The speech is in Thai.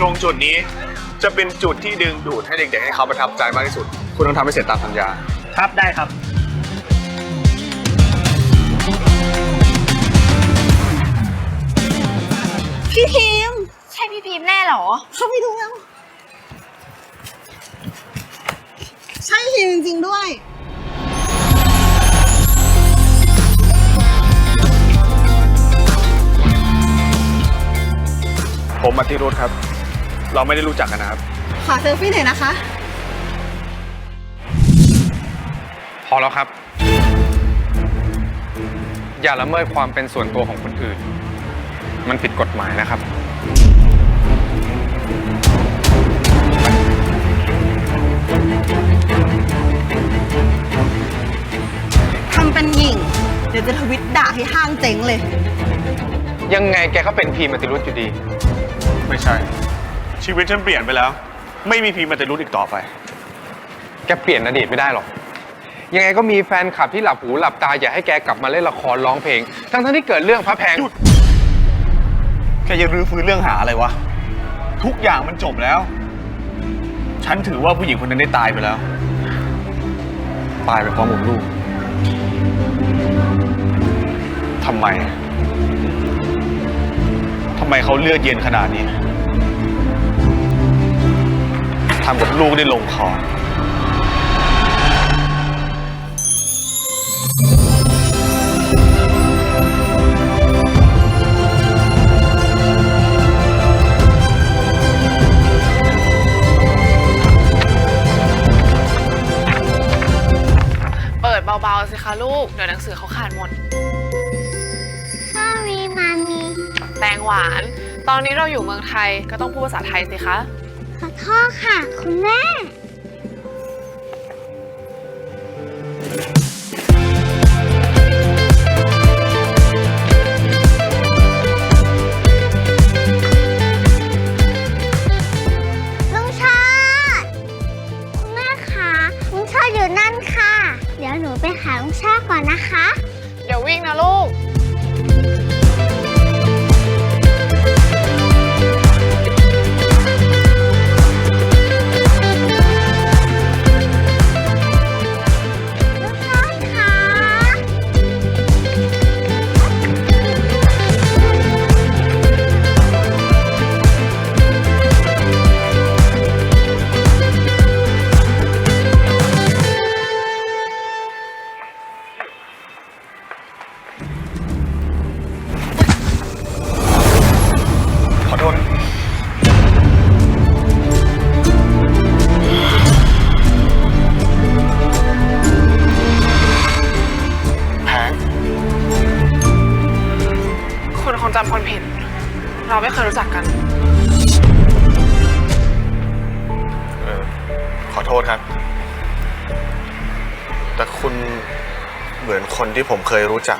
ตรงจุดนี้จะเป็นจุดที่ดึงดูดให้เด็กๆให้เขาประทับใจมากที่สุด คุณต้องทำให้เสร็จตามสัญญา ครับได้ครับ พี่พิมพ์ใช่พี่พิมพ์แน่เหรอ เข้าไปดูแล้วใช่พิมพ์จริงๆด้วย ผมอธิรุธครับ เราไม่ได้รู้จักกันนะครับ ขอเซลฟี่หน่อยนะคะ พอแล้วครับ อย่าละเมิดความเป็นส่วนตัวของคนอื่น มันผิดกฎหมายนะครับ ทำเป็นหญิงเดี๋ยวจะทวิตด่าให้ห้างเจ๊งเลย ยังไงแกก็เป็นพีมติรุธอยู่ดี ไม่ใช่ ชีวิตฉันเปลี่ยนไปแล้ว ไม่มีพีมาแต่รู้อีกต่อไป แกเปลี่ยนอดีตไม่ได้หรอก ยังไงก็มีแฟนคลับที่หลับหูหลับตาอยากให้แกกลับมาเล่นละครร้องเพลง ทั้งทั้งๆที่เกิดเรื่องพระแพง หยุด แกจะรื้อฟื้นเรื่องหาอะไรวะ ทุกอย่างมันจบแล้ว ฉันถือว่าผู้หญิงคนนั้นได้ตายไปแล้ว ตายไปพร้อมกับลูกทำไม ทำไมเขาเลือดเย็นขนาดนี้ ทำกับลูกได้ลงคอ เปิดเบาๆสิคะลูก เดี๋ยวหนังสือเขาขาดหมด Sorry, mommy. แตงหวาน ตอนนี้เราอยู่เมืองไทยก็ต้องพูดภาษาไทยสิคะ ขอโทษค่ะคุณแม่ลุงชาตคุณแม่คะลุงชาตอยู่นั่นค่ะ เดี๋ยวหนูไปหาลุงชาตก่อนนะคะ เดี๋ยววิ่งนะลูก คุณคงจำคนผิด เราไม่เคยรู้จักกัน เออขอโทษครับ แต่คุณเหมือนคนที่ผมเคยรู้จัก